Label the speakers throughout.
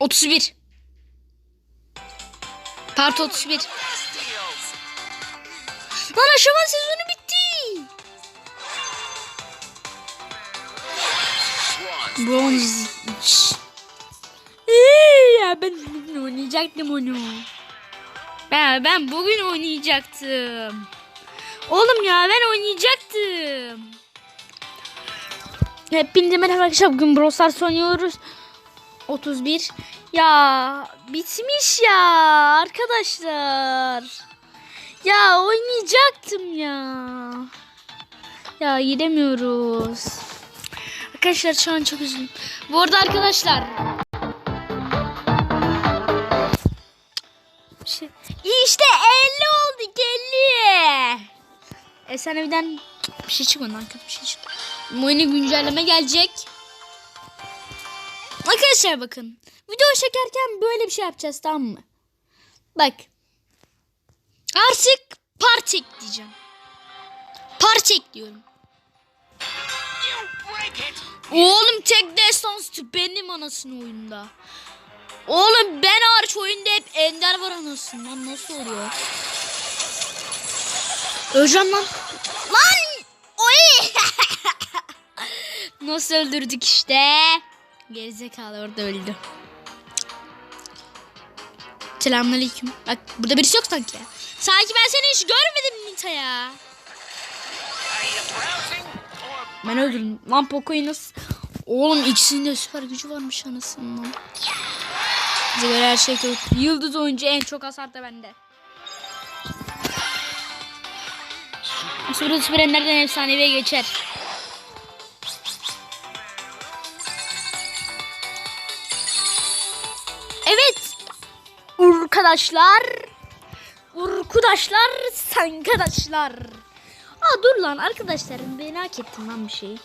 Speaker 1: 31. Part 31. Lan aşama sezonu bitti. Bronz. Ya ben bugün oynayacaktım onu. Ben ben bugün oynayacaktım. Oğlum ya ben oynayacaktım. Hepinize merhaba arkadaşlar. Bugün Brawl Stars oynuyoruz. 31. Ya bitmiş ya arkadaşlar. Ya oynayacaktım ya. Ya gidemiyoruz. Arkadaşlar şu an çok üzüldüm. Bu arada arkadaşlar. Şey, işte 50 olduk 50. Efsaneviden bir şey çıkmadı kötü bir şey çıktı. Bu güncelleme gelecek. Arkadaşlar bakın. Video çekerken böyle bir şey yapacağız tamam mı? Bak. Artık parçek diyeceğim. Parçek diyorum. Oğlum tek destansı benim anasını oyunda. Oğlum ben hariç oyunda hep ender var anasını lan nasıl oluyor? Öleceğim lan. Lan! Oy! nasıl öldürdük işte? Gerizekalı orada öldü. Selamünaleyküm. Bak burada birisi yok sanki. Sanki ben seni hiç görmedim Nita ya. Ben öldürdüm. Lan Poco'yu nasıl... Oğlum ikisinin de süper gücü varmış anasından. Bize göre her şey kötü. Yıldız oyuncu en çok hasar da bende. Sonra süper nereden efsaneviye geçer. Arkadaşlar. Arkadaşlar. Sankadaşlar. Aa dur lan arkadaşlar merak ettim lan bir şey.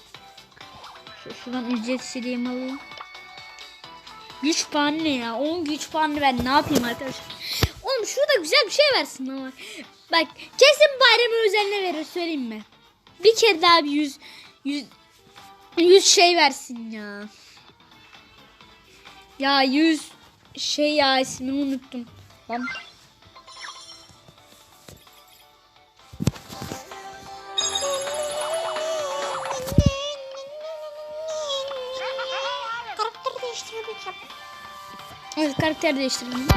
Speaker 1: Şu, şuradan ücretsiz diyeyim alayım. Güç puanı ya? 10 güç puanı ben ne yapayım arkadaşlar? Oğlum şurada güzel bir şey versin ama. Bak kesin bayramı özeline verir söyleyeyim mi? Bir kere daha bir yüz, yüz, yüz şey versin ya. Ya yüz şey ya ismini unuttum. Lan. Karakter değiştirebileceğim. Evet karakter değiştirdim.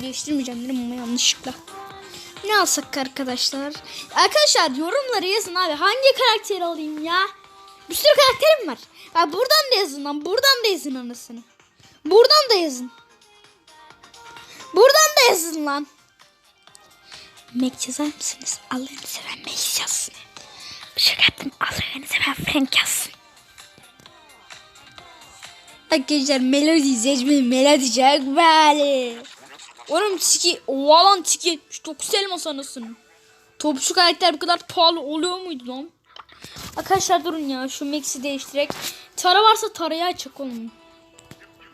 Speaker 1: Değiştirmeyeceğim dedim ama yanlışlıkla. Ne alsak arkadaşlar? Arkadaşlar yorumları yazın abi. Hangi karakteri alayım ya? Bir sürü karakterim var. Bak buradan da yazın lan. Buradan da yazın anasını. Buradan da yazın. Buradan da yazın lan. Mek yazar mısınız? Allah'ını seven Mek yazsın. Şaka yaptım. Allah'ını seven Frank yazsın. Arkadaşlar melodi seçmeyi melodi çok böyle. Oğlum tiki oha lan tiki 79 elmas anasını. Topçu karakter bu kadar pahalı oluyor muydu lan? Arkadaşlar durun ya şu Max'i değiştirek. Tara varsa tarayı açık oğlum.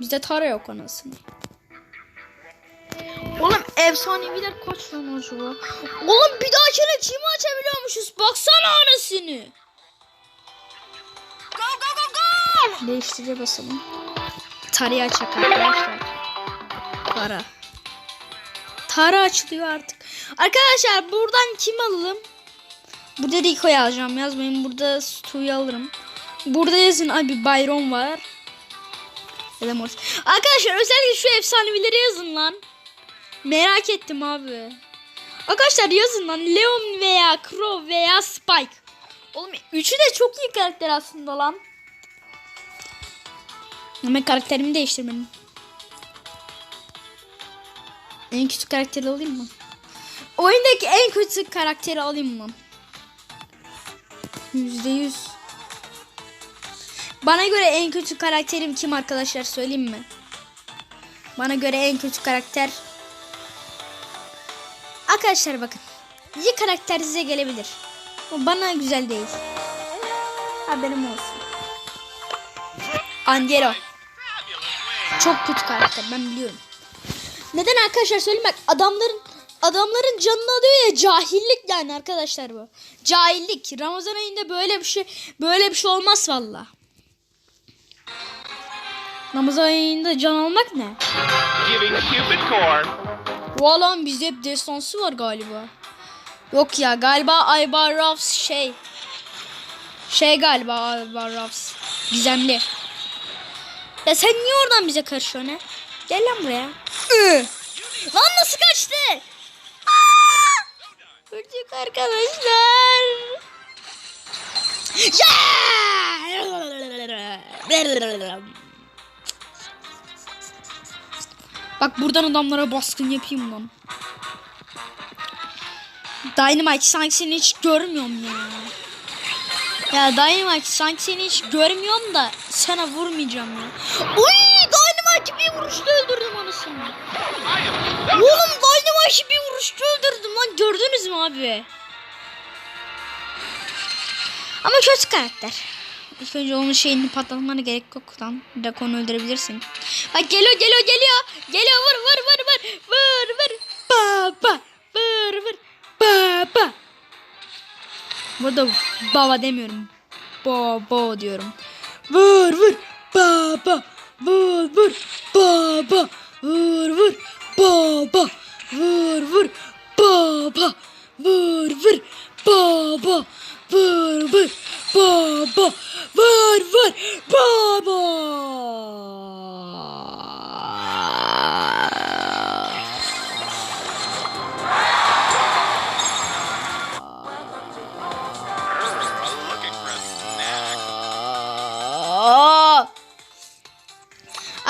Speaker 1: Bizde tara yok anasını. Efsaneviler kaç lan acaba? Oğlum bir daha içine kimi açabiliyormuşuz? Baksana anasını. Değiştire basalım. Tarayı açak arkadaşlar. Tara. Tara açılıyor artık. Arkadaşlar buradan kim alalım? Burada Rico'yu alacağım. Yazmayın. Burada Stu'yu alırım. Burada yazın abi Byron var. Arkadaşlar özellikle şu efsanevileri yazın lan. Merak ettim abi. Arkadaşlar yazın lan. Leon veya Crow veya Spike. Oğlum üçü de çok iyi karakter aslında lan. Ama karakterimi değiştirmedim. En kötü karakteri alayım mı? Oyundaki en kötü karakteri alayım mı? Yüzde yüz. Bana göre en kötü karakterim kim arkadaşlar söyleyeyim mi? Bana göre en kötü karakter. Arkadaşlar bakın. İyi karakter size gelebilir. Ama bana güzel değil. Haberim olsun. Angelo. Çok kötü karakter ben biliyorum. Neden arkadaşlar söyleyeyim bak adamların adamların canını alıyor ya cahillik yani arkadaşlar bu. Cahillik. Ramazan ayında böyle bir şey böyle bir şey olmaz valla. Ramazan ayında can almak ne?
Speaker 2: Core.
Speaker 1: Valla bizde hep destansı var galiba. Yok ya galiba Aybar Rafs şey. Şey galiba Aybar Rafs. Gizemli. Ya sen niye oradan bize karışıyorsun he? Gel lan buraya. Lan nasıl kaçtı? Ölecek arkadaşlar. Ya! Bak buradan adamlara baskın yapayım lan. Dynamite sanki seni hiç görmüyorum ya. Ya Dynamite sanki seni hiç görmüyorum da sana vurmayacağım ya. Uy Dynamite'i bir vuruşta öldürdüm anasını. Oğlum Dynamite'i bir vuruşta öldürdüm lan gördünüz mü abi? Ama kötü karakter. İlk önce onun şeyini patlatmana gerek yok lan. Direkt onu öldürebilirsin. Bak geliyor geliyor geliyor. Geliyor vur vur vur vur. Vur vur. Baba. Vur vur. Baba. Burada baba demiyorum. Bo bo diyorum. Vur vur.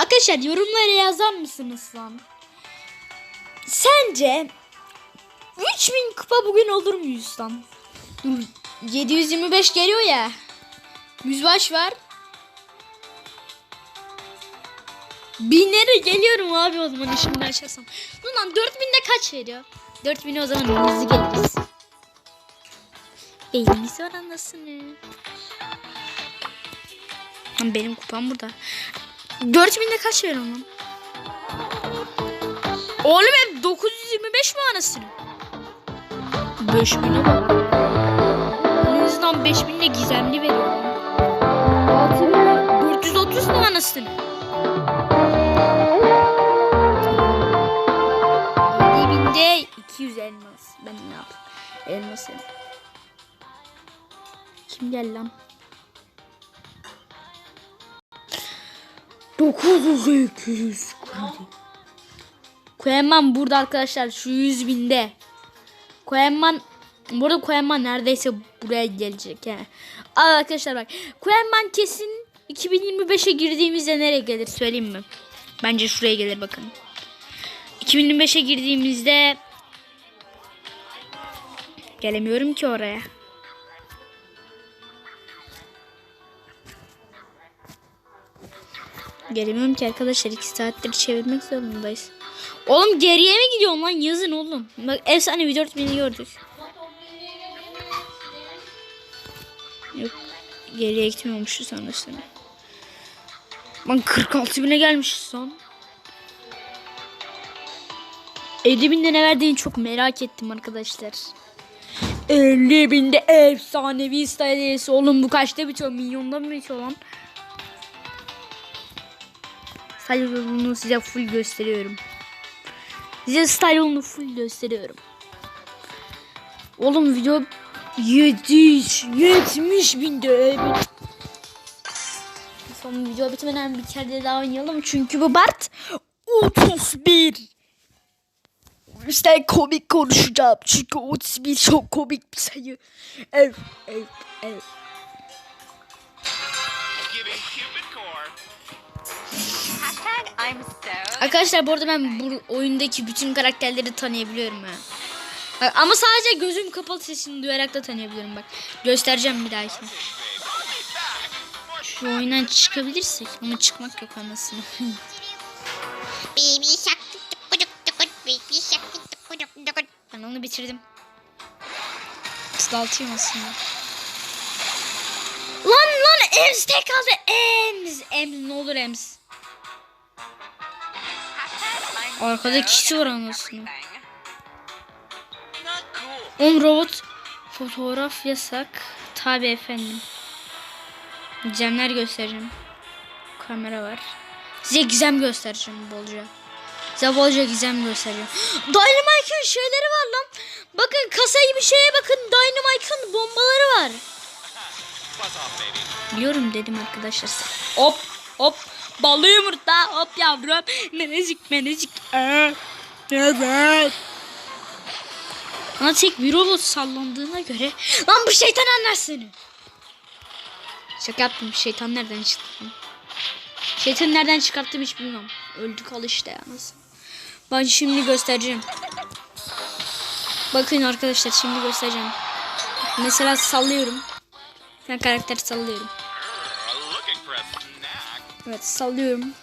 Speaker 1: Arkadaşlar yorumlara yazar mısınız lan? Sence 3000 kupa bugün olur muyuz lan? Dur 725 geliyor ya. Yüzbaş var. Binlere geliyorum abi o zaman şimdi açarsam. Dur lan 4000'de kaç veriyor? 4000'e o zaman hızlı geliriz. Beynimiz var anasını. Lan benim kupam burada. 4000'de kaç veriyor lan? Oğlum hep 925 mi anasını? 5000'e bak. En azından 5000'de gizemli veriyor. 6000'de 430 mu anasını? 7000'de 200 elmas. Ben ne yapayım? Elmas elmas. Kim geldi lan? 9200 kredi. Koyamam burada arkadaşlar şu 100 binde. Koyamam burada Koyamam neredeyse buraya gelecek yani. Al arkadaşlar bak. Koyamam kesin 2025'e girdiğimizde nereye gelir söyleyeyim mi? Bence şuraya gelir bakın. 2025'e girdiğimizde gelemiyorum ki oraya. Gelemiyorum ki arkadaşlar 2 saattir çevirmek zorundayız. Oğlum geriye mi gidiyorsun lan yazın oğlum. Bak efsane bir 4000'i gördük. Yok geriye gitmiyormuşu sanırsın. Lan 46 bine gelmiş son. 50 binde ne verdiğini çok merak ettim arkadaşlar. 50 binde efsanevi stylesi. Oğlum bu kaçta bitiyor? Milyonda mı bitiyor lan? Style yolunu size full gösteriyorum. Size style yolunu full gösteriyorum. Oğlum video 70 70 binde evet. Son video bitmeden bir kere daha oynayalım çünkü bu Bart 31. İşte komik konuşacağım çünkü 31 çok komik bir sayı. Evet, evet, evet. Arkadaşlar bu arada ben bu oyundaki bütün karakterleri tanıyabiliyorum ha. Bak, ama sadece gözüm kapalı sesini duyarak da tanıyabiliyorum bak. Göstereceğim bir dahakine. Şu oyundan çıkabilirsek ama çıkmak yok anasını. Ben onu bitirdim. Kıstaltayım aslında. Lan lan Ems tek kaldı. Ems. Ems ne olur Ems. Arkada kişi var anasını. On robot fotoğraf yasak. Tabi efendim. Cemler göstereceğim. Kamera var. Size gizem göstereceğim bolca. Size bolca gizem göstereceğim. Dynamite'ın şeyleri var lan. Bakın kasayı bir şeye bakın. Dynamite'ın bombaları var. Biliyorum dedim arkadaşlar. Hop hop. Ballı yumurta. Hop yavrum. Menecik menecik. Evet. Bana tek bir robot sallandığına göre. Lan bu şeytan anlar seni. Şaka yaptım. Şeytan nereden çıktı? Şeytanı nereden çıkarttım hiç bilmiyorum. Öldük al işte ya. Ben şimdi göstereceğim. Bakın arkadaşlar şimdi göstereceğim. Mesela sallıyorum. Ben karakteri sallıyorum. Evet sallıyorum.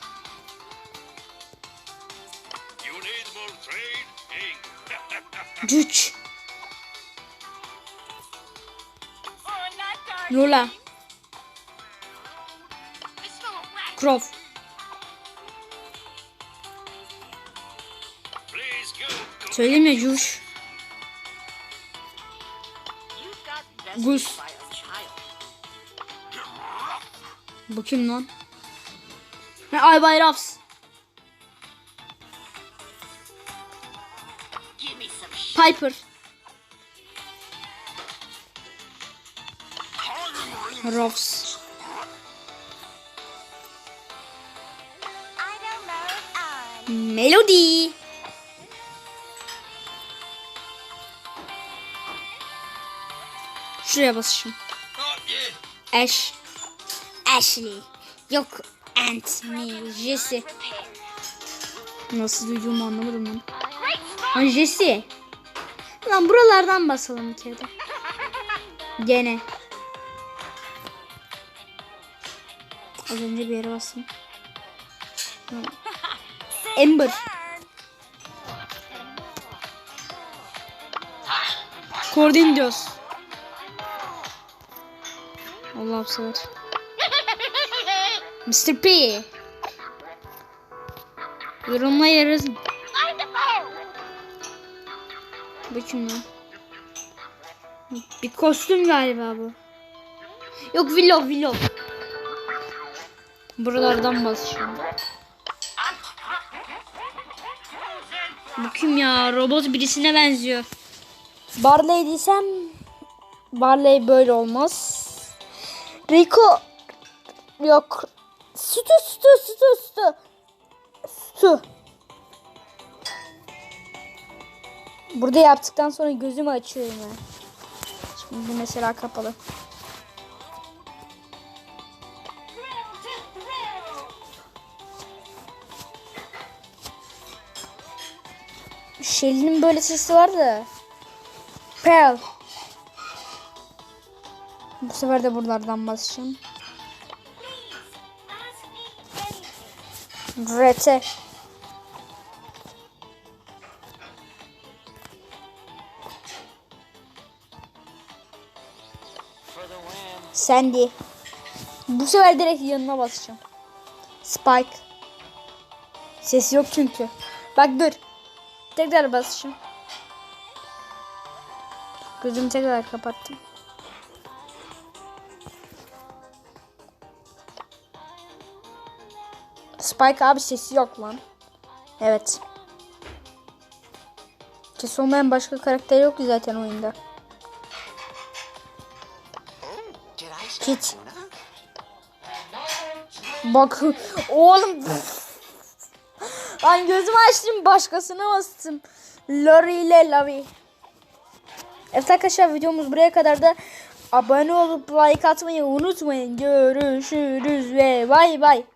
Speaker 2: You need more training.
Speaker 1: Güç. Lola. Croft. Söyleyeyim ya Juş. Gus. Bu kim lan? Ha, Albay Raps. Piper. Raps. Melody. Şuraya basışım. Ash. Ashley. Yok Anthony. Jesse. Nasıl duyduğumu anlamadım ben. Lan Jesse. Lan buralardan basalım bir kere. Gene. Az önce bir yere bastım. Ember. Cordinos. Allah sever. Mr. P. Yorumla yazın. Bu kim? Bir kostüm galiba bu. Yok Willow Willow. Buralardan basacağım. Bu kim ya? Robot birisine benziyor. Barley desem Barley böyle olmaz. Rico yok. Sütü sütü sütü sütü. Sütü. Burada yaptıktan sonra gözümü açıyorum ben. Şimdi mesela kapalı. Shelly'nin böyle sesi var. Pearl. Bu sefer de buralardan basacağım. Rete. Sandy. Bu sefer direkt yanına basacağım. Spike. Sesi yok çünkü. Bak dur. Tekrar basacağım. Gözümü tekrar kapattım. Spike abi sesi yok lan. Evet. Sesi olmayan başka karakter yok ki zaten oyunda. Kit. Bak oğlum. Lan gözümü açtım başkasına bastım. Lori ile Lavi. Evet arkadaşlar videomuz buraya kadar da abone olup like atmayı unutmayın. Görüşürüz ve bay bay.